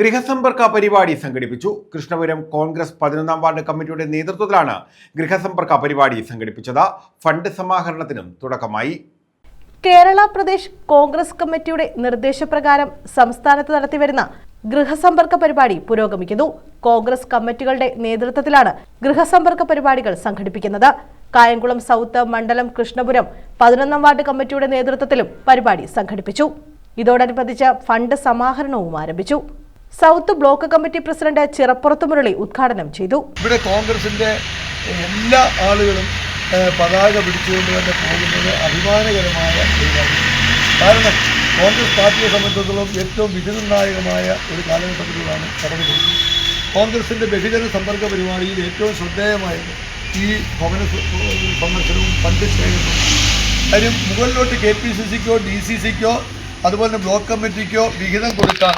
ഗൃഹസമ്പർക്ക പരിപാടി സംഘടിപ്പിച്ചു. കൃഷ്ണപുരം കോൺഗ്രസ് പതിനൊന്നാം വാർഡ് കമ്മിറ്റിയുടെ നേതൃത്വത്തിലാണ് ഗൃഹസമ്പർക്ക പരിപാടി സംഘടിപ്പിച്ചത്. ഫണ്ട് സമാഹരണത്തിനും തുടക്കമായി. കേരള പ്രദേശ് കോൺഗ്രസ് കമ്മിറ്റിയുടെ നിർദ്ദേശപ്രകാരം സംസ്ഥാനത്ത് നടത്തിവരുന്ന ഗൃഹസമ്പർക്ക പരിപാടി പുരോഗമിക്കുന്നു. കോൺഗ്രസ് കമ്മിറ്റികളുടെ നേതൃത്വത്തിലാണ് ഗൃഹസമ്പർക്ക പരിപാടികൾ സംഘടിപ്പിക്കുന്നത്. കായംകുളം സൗത്ത് മണ്ഡലം കൃഷ്ണപുരം പതിനൊന്നാം വാർഡ് കമ്മിറ്റിയുടെ നേതൃത്വത്തിലും പരിപാടി സംഘടിപ്പിച്ചു. ഇതോടനുബന്ധിച്ച് ഫണ്ട് സമാഹരണവും ആരംഭിച്ചു. South block committee president Chirappurath Murali ഉദ്ഘാടനം ചെയ്തു. ഇവിടെ കോൺഗ്രസിന്റെ എല്ലാ ആളുകളും പതാക പിടിച്ചുകൊണ്ട് തന്നെ പോകുന്നത് അഭിമാനകരമായ കാരണം കോൺഗ്രസ് പാർട്ടിയെ സംബന്ധിച്ചിടത്തോളം ഏറ്റവും വിധിനിർണായകമായ ഒരു കാലഘട്ടത്തിലൂടെയാണ് കടന്നു പോകുന്നത് കോൺഗ്രസിന്റെ ബഹുജന സമ്പർക്ക പരിപാടിയിൽ ഏറ്റവും ശ്രദ്ധേയമായത് ഈ ഭവന സന്ദർശനവും ഫണ്ട് ശേഖരണവും കാര്യം മുകളിലോട്ട് കെ പി സി സിക്കോ ഡി സി സിക്കോ അതുപോലെ ബ്ലോക്ക് കമ്മിറ്റിക്കോ വിഹിതം കൊടുക്കാൻ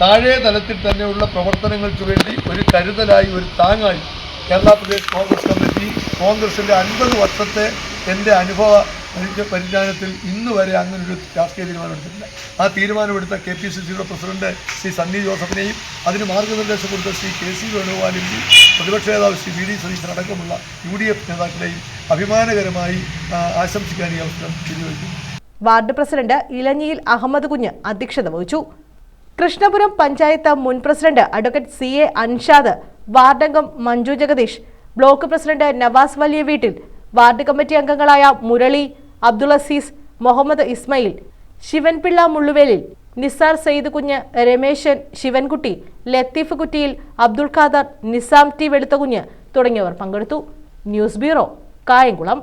താഴെ തലത്തിൽ തന്നെയുള്ള പ്രവർത്തനങ്ങൾക്ക് വേണ്ടി ഒരു കരുതലായി ഒരു താങ്ങായി കേരള പ്രദേശ് കോൺഗ്രസ് കമ്മിറ്റി കോൺഗ്രസിന്റെ അൻപത് വർഷത്തെ എന്റെ അനുഭവ പരിച പരിജ്ഞാനത്തിൽ ഇന്ന് വരെ അങ്ങനൊരു രാഷ്ട്രീയ തീരുമാനം എടുത്തിട്ടില്ല. ആ തീരുമാനമെടുത്ത കെ പി സി സിയുടെ പ്രസിഡന്റ് ശ്രീ സണ്ണി ജോസഫിനെയും അതിന് മാർഗനിർദ്ദേശം കൊടുത്ത ശ്രീ കെ സി വേണുഗോപാലിന്റെയും പ്രതിപക്ഷ നേതാവ് ശ്രീ വി ഡി സതീശൻ അടക്കമുള്ള യു ഡി എഫ് നേതാക്കളെയും അഭിമാനകരമായി ആശംസിക്കാൻ ഈ അവസരം വാർഡ് പ്രസിഡന്റ് ഇലഞ്ഞിയിൽ അഹമ്മദ് കുഞ്ഞ് അധ്യക്ഷത വഹിച്ചു. കൃഷ്ണപുരം പഞ്ചായത്ത് മുൻ president advocate C A Anshad വാർഡംഗം Manju Jagadeesh block president Navas വലിയ വീട്ടിൽ വാർഡ് കമ്മിറ്റി അംഗങ്ങളായ മുരളി അബ്ദുൾ അസീസ് മുഹമ്മദ് ഇസ്മയിൽ ശിവൻപിള്ള മുള്ളുവേലിൽ നിസാർ സെയ്ദ് കുഞ്ഞ് രമേശൻ ശിവൻകുട്ടി ലത്തീഫ് കുറ്റിയിൽ അബ്ദുൾ ഖാദർ നിസാം ടി വെളുത്തകുഞ്ഞ് തുടങ്ങിയവർ പങ്കെടുത്തു. News bureau Kayamkulam.